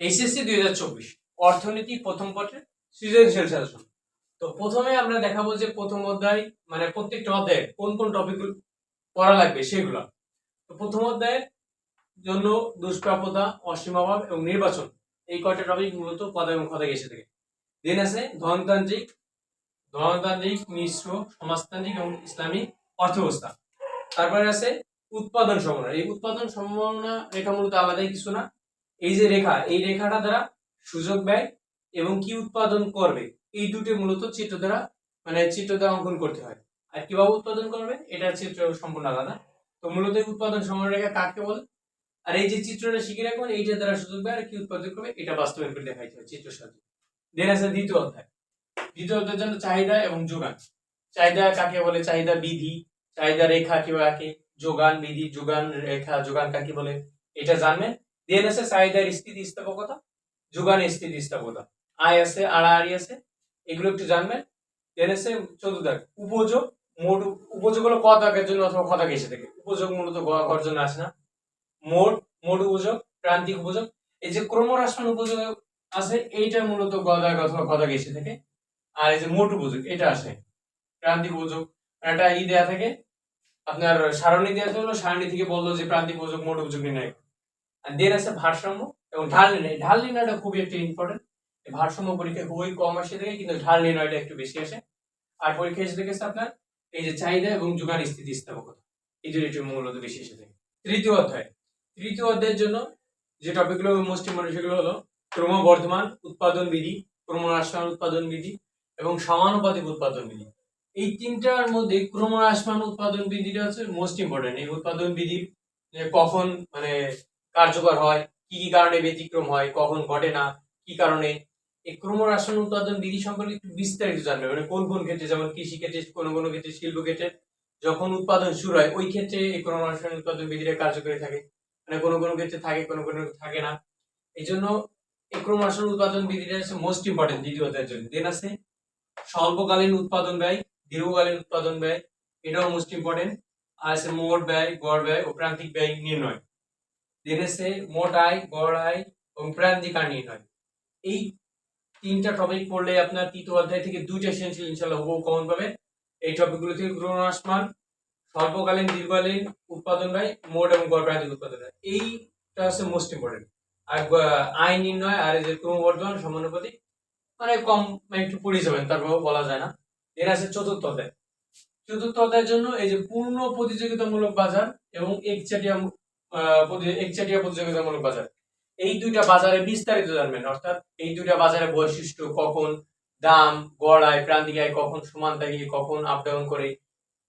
HSC দুই হাজার চব্বিশ, অর্থনীতি প্রথম পত্রের সৃজনশীল শাসন তো প্রথমে আমরা দেখাবো যে প্রথম অধ্যায় মানে প্রত্যেকটা অধ্যায়ে কোন কোন টপিকগুলো পড়া লাগবে সেগুলো। তো প্রথম অধ্যায়ের জন্য দুষ্প্রাপ্যতা অসীমাভাব এবং নির্বাচন, এই কয়টা টপিক মূলত পদা এবং কথা এসে থাকে। দেন আছে ধনতান্ত্রিক ধনতান্ত্রিক, মিশ্র, সমাজতান্ত্রিক এবং ইসলামিক অর্থব্যবস্থা। তারপরে আছে উৎপাদন সম্ভাবনা। এই উৎপাদন সম্ভাবনা এটা মূলত আলাদাই, কিছু না। এই যে রেখা, এই রেখাটা দ্বারা সুযোগ ব্যয় এবং কি উৎপাদন করবে, এই দুটি মূলত চিত্র দ্বারা মানে চিত্র দ্বারা অঙ্কন করতে হয়। আর কীভাবে উৎপাদন করবে, এটা চিত্র সম্পূর্ণ আলাদা। তো মূলত উৎপাদন সম্ভাবনা রেখা কাকে বলে? আর এই যে চিত্রটা শিখে রাখবেন এইটা দ্বারা সুযোগ ব্যয় আর কি উৎপাদন করবে, এটা বাস্তবায়ন করে দেখাইতে হয় চিত্র সাহায্যে। দেন আছে দ্বিতীয় অধ্যায়। দ্বিতীয় অধ্যায়ের জন্য চাহিদা এবং যোগান। চাহিদা কাকে বলে? চাহিদা বিধি। চাহিদা রেখা কীভাবে আঁকে? যোগান বিধি, যোগান রেখা, যোগান কাকে বলে? এটা জানবেন। দেন আছে চাহিদার স্থিতি স্থাপকতা যোগানের স্থিতি স্থাপকতা আয় আছে আড়াআড়ি আছে। এগুলো একটু জানবেন। দেন আছে চতুর্থ উপযোগ, মোট উপযোগ হলো ক দাগের জন্য অথবা ক দাগে এসে থাকে। উপযোগ মূলত ঘর জন্য আসে না। মোট মোট উপযোগ, প্রান্তিক উপযোগ। এই যে ক্রমহ্রাসমান উপযোগ আছে, এইটা মূলত গ অথবা ক দাগে এসে থাকে। আর এই যে মোট উপযোগ, এটা আসে। প্রান্তিক উপযোগ। একটা ই দেয়া থাকে। আপনার সারণী দেওয়া হলো, সারণী থেকে বলল যে প্রান্তিক উপযোগ, মোট উপযোগ নির্ণয় দেন আছে ভারসাম্য এবং ঢাল নির্ণয় ঢাল নির্ণয়টা খুবই একটা ইম্পর্টেন্ট ভারসাম্য পরীক্ষা খুবই কম আসে থাকে কিন্তু ঢাল নির্ণয়টা একটু বেশি আসে। আর পরীক্ষা এসে দেখেছে আপনার? এই যে চাহিদা এবং যোগান স্থিতি স্থাপকতা, এই দুটো একটু মূলত বেশি এসে থাকে তৃতীয় অধ্যায়, তৃতীয় অধ্যায়ের জন্য যে টপিকগুলো মোস্ট ইম্পর্টেন্ট সেগুলো হলো ক্রমবর্ধমান উৎপাদন বিধি, ক্রমহ্রাসমান উৎপাদন বিধি এবং সমানুপাতিক উৎপাদন বিধি। এই তিনটার মধ্যে ক্রমহ্রাসমান উৎপাদন বিধিটা হচ্ছে মোস্ট ইম্পর্টেন্ট এই উৎপাদন বিধি কখন মানে কার্যকর হয়, কি কি কারণে ব্যতিক্রম হয়, কখন ঘটে না, কি কারণে? এই ক্রমহ্রাসমান উৎপাদন বিধি সম্পর্কে একটু বিস্তারিত জানবে মানে কোন কোন ক্ষেত্রে, যেমন কৃষি ক্ষেত্রে কোন কোন ক্ষেত্রে শিল্প ক্ষেত্রে যখন উৎপাদন শুরু হয়, ওই ক্ষেত্রে এই ক্রমহ্রাসমান উৎপাদন বিধিটা কার্যকরী থাকে। মানে কোনো কোনো ক্ষেত্রে থাকে, কোনো কোনো থাকে না। এই জন্য এই ক্রমহ্রাসমান উৎপাদন বিধিটা হচ্ছে মোস্ট ইম্পর্টেন্ট দ্বিতীয় অধ্যায়ের জন্য। দেন আছে, স্বল্পকালীন উৎপাদন ব্যয়, দীর্ঘকালীন উৎপাদন ব্যয়, এটাও মোস্ট ইম্পর্টেন্ট আর আছে মোট ব্যয়, গড় ব্যয় ও প্রান্তিক ব্যয় নির্ণয়। দেন আছে মোট আয় গড় আয় এবং প্রান্তিক আয় নির্ণয়। এই তিনটা টপিক পড়লে আপনার তৃতীয় অধ্যায় থেকে দুইটা সেন্সিল ইনশাল্লাহ হুবহু কমন পাবে এই টপিকগুলো থেকে ক্রমহ্রাসমান স্বল্পকালীন, দীর্ঘকালীন উৎপাদন ব্যয়, মোট এবং গড় প্রান্তিক উৎপাদন ব্যয়। এইটা হচ্ছে মোস্ট ইম্পর্টেন্ট আর আয় নির্ণয় আর এই যে ক্রমবর্ধমান সমানুপাতিক মানে কম একটু পড়ে যাবেন, তারপরেও বলা যায় না। এর আছে চতুর্থ অধ্যায়। চতুর্থ অধ্যায়ের জন্য এই যে পূর্ণ প্রতিযোগিতামূলক বাজার এবং একচাটিয়া একচাটিয়া প্রতিযোগিতামূলক বাজার। এই দুইটা বাজারে বিস্তারিত জানবেন, অর্থাৎ এই দুইটা বাজারের বৈশিষ্ট্য কখন, দাম গড় আয় প্রান্তিক আয় কখন সমান থাকে কখন আপ ডাউন করে,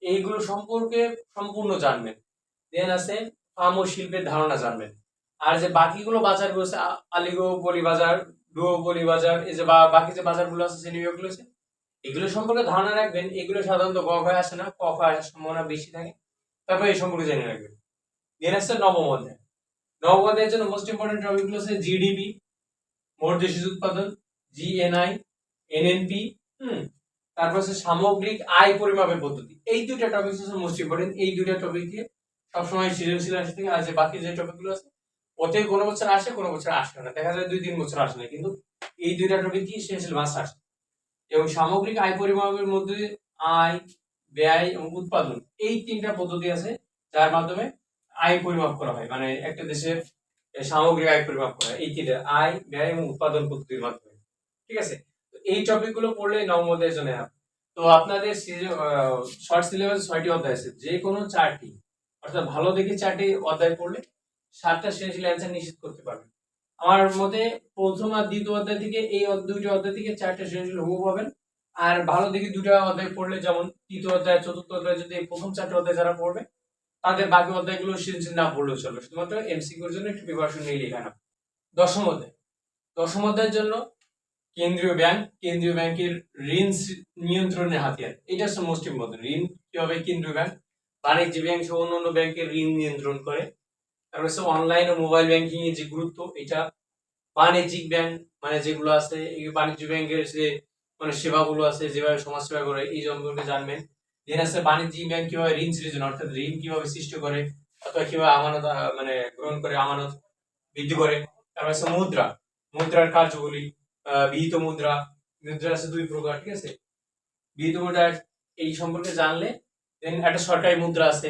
এইগুলো সম্পর্কে সম্পূর্ণ জানবেন। দেন আছে ফার্ম ও শিল্পের ধারণা জানবেন। আর যে বাকিগুলো বাজারগুলো আছে, আ- আলিগৌপল্লী বাজার ডুয়োপল্লী বাজার, এই যে বাকি যে বাজারগুলো আছে শ্রেণীবিভাগগুলো আছে, এগুলো সম্পর্কে ধারণা রাখবেন। এগুলো সাধারণত গ ঘয়ে আসে না, ক ঘয়ে আসার সম্ভাবনা বেশি থাকে। তারপর এই সম্পর্কে জেনে রাখবেন। দেন আছে নবম অধ্যায় নবম অধ্যায়ের জন্য মোস্ট ইম্পর্টেন্ট টপিকগুলো হচ্ছে জিডিপি মোট দেশীয় উৎপাদন জিএনআই এনএনপি হুম তারপর হচ্ছে সামগ্রিক আয় পরিমাপের পদ্ধতি এই দুইটা টপিক হচ্ছে মোস্ট ইম্পর্টেন্ট এই দুইটা টপিকে সবসময় সৃজনশীল আসে থেকে, আর যে বাকি যে টপিকগুলো আছে, ওতে কোনো বছর আসে, কোনো বছর আসে না। দেখা যায় দুই তিন বছর আসে না, কিন্তু এই দুইটা টপিক কি সৃজনশীল মাস আসে। এবং সামগ্রিক আয় পরিমাপের মধ্যে আয়, ব্যয় এবং উৎপাদন, এই তিনটা পদ্ধতি আছে, যার মাধ্যমে আয় পরিমাপ করা হয়। মানে একটা দেশের সামগ্রিক আয় পরিমাপ করা এই তিনটা আয়, ব্যয় এবং উৎপাদন পদ্ধতির মাধ্যমে। ঠিক আছে? তো এই টপিকগুলো পড়লে নবমোদয়ের জন্য হবে। তো আপনাদের শর্ট সিলেবাস ছয়টি অধ্যায় আছে। যে কোনো চারটি, অর্থাৎ ভালো দেখে চারটি অধ্যায় পড়লে সাতটা সৃজনশীল অ্যান্সার নিশ্চিত করতে পারবেন। আমার মতে প্রথম আর দ্বিতীয় অধ্যায় থেকে এই দুইটা অধ্যায় থেকে চারটা সৃজনশীল হুবহু পাবেন। আর ভালো দেখে দুটা অধ্যায় পড়লে যেমন তৃতীয় অধ্যায়, চতুর্থ অধ্যায় যদি প্রথম চারটে অধ্যায় যারা পড়বে তাদের বাকি অধ্যায়গুলো সৃজনশীল না পড়লেও চলবে। শুধুমাত্র এমসিকিউর জন্য একটু প্রিপারেশন নিয়ে লেখা না। দশম অধ্যায়। দশম অধ্যায়ের জন্য কেন্দ্রীয় ব্যাংক, কেন্দ্রীয় ব্যাংকের ঋণ নিয়ন্ত্রণের হাতিয়ার। এটা হচ্ছে মোস্ট ইম্পর্টেন্ট ঋণ কীভাবে কেন্দ্রীয় ব্যাংক? বাণিজ্য ব্যাংক সহ অন্যান্য ব্যাংকের ঋণ নিয়ন্ত্রণ করে। তারপর হচ্ছে অনলাইন ও মোবাইল ব্যাংকিং এর যে গুরুত্ব, এটা বাণিজ্যিক ব্যাংক মানে যেগুলো আছে বাণিজ্য ব্যাংকের যে মানে সেবাগুলো আছে, যেভাবে সমাজ সেবা করে, এই সম্পর্কে জানবেন। দেন আছে বাণিজ্যিক ব্যাংক কীভাবে ঋণ সৃজন, অর্থাৎ ঋণ কীভাবে সৃষ্টি করে, অথবা কীভাবে আমানত মানে গ্রহণ করে, আমানত বৃদ্ধি করে। তারপর আছে মুদ্রা। মুদ্রার কার্যগুলি বিহিত মুদ্রা। মুদ্রা আছে দুই প্রকার, ঠিক আছে? বিহিত মুদ্রা এই সম্পর্কে জানলে দেন একটা সরকারি মুদ্রা আছে,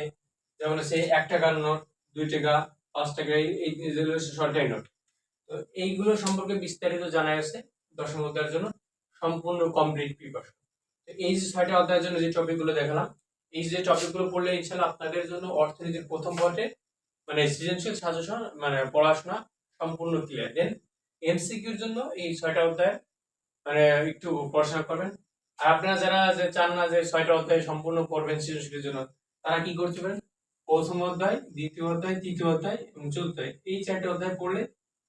যেমন হচ্ছে এক টাকার নোট, দুই টাকা, পাঁচ টাকা, এই যেগুলো সরকারি নোট। তো এইগুলো সম্পর্কে বিস্তারিত জানা গেছে দশম অধ্যায়ের জন্য। সম্পূর্ণ কমপ্লিট প্রিপারেশন এই যে ছয়টা অধ্যায়ের জন্য যে টপিকগুলো দেখালাম, এই যে টপিকগুলো পড়লে ইনশাল্লাহ আপনাদের জন্য অর্থনীতির প্রথম পর্বে মানে সৃজনশীল সাজেশন মানে পড়াশোনা সম্পূর্ণ ক্লিয়ার দেন এমসিকিউর জন্য এই ছয়টা অধ্যায় মানে একটু পড়াশোনা করবেন। আর আপনারা যারা যে চান না যে ছয়টা অধ্যায় সম্পূর্ণ পড়বেন সৃজনশীলের জন্য, তারা কি করতে পারেন? প্রথম অধ্যায়, দ্বিতীয় অধ্যায়, তৃতীয় অধ্যায় এবং চতুর্থ এই চারটে অধ্যায় পড়লে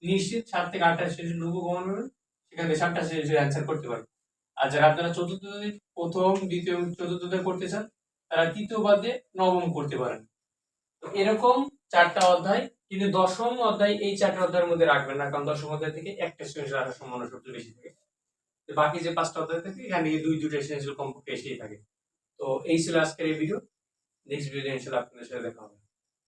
নিশ্চিত সাত থেকে আটটা সৃজনশীল রূপ কমান পাবেন সেখান সাতটা সৃজনশীল অ্যান্সার করতে পারবেন। আর যারা আপনারা চতুর্থ প্রথম, দ্বিতীয় চতুর্থ করতে চান, তারা তৃতীয় বাদে নবম করতে পারেন। এরকম চারটা অধ্যায়, কিন্তু দশম অধ্যায় এই চারটা অধ্যায়ের মধ্যে রাখবেন না, কারণ দশম অধ্যায় থেকে একটা সৃজনশীল আসার সম্ভাবনা সবচেয়ে বেশি থাকে। বাকি যে পাঁচটা অধ্যায় থাকে, এখানে দুই দুটো সৃজনশীল কমপক্ষে এসেই থাকে। তো এই ছিল আজকের এই ভিডিও নেক্সট ভিডিও ইনশাল্লাহ আপনাদের সাথে দেখা হবে।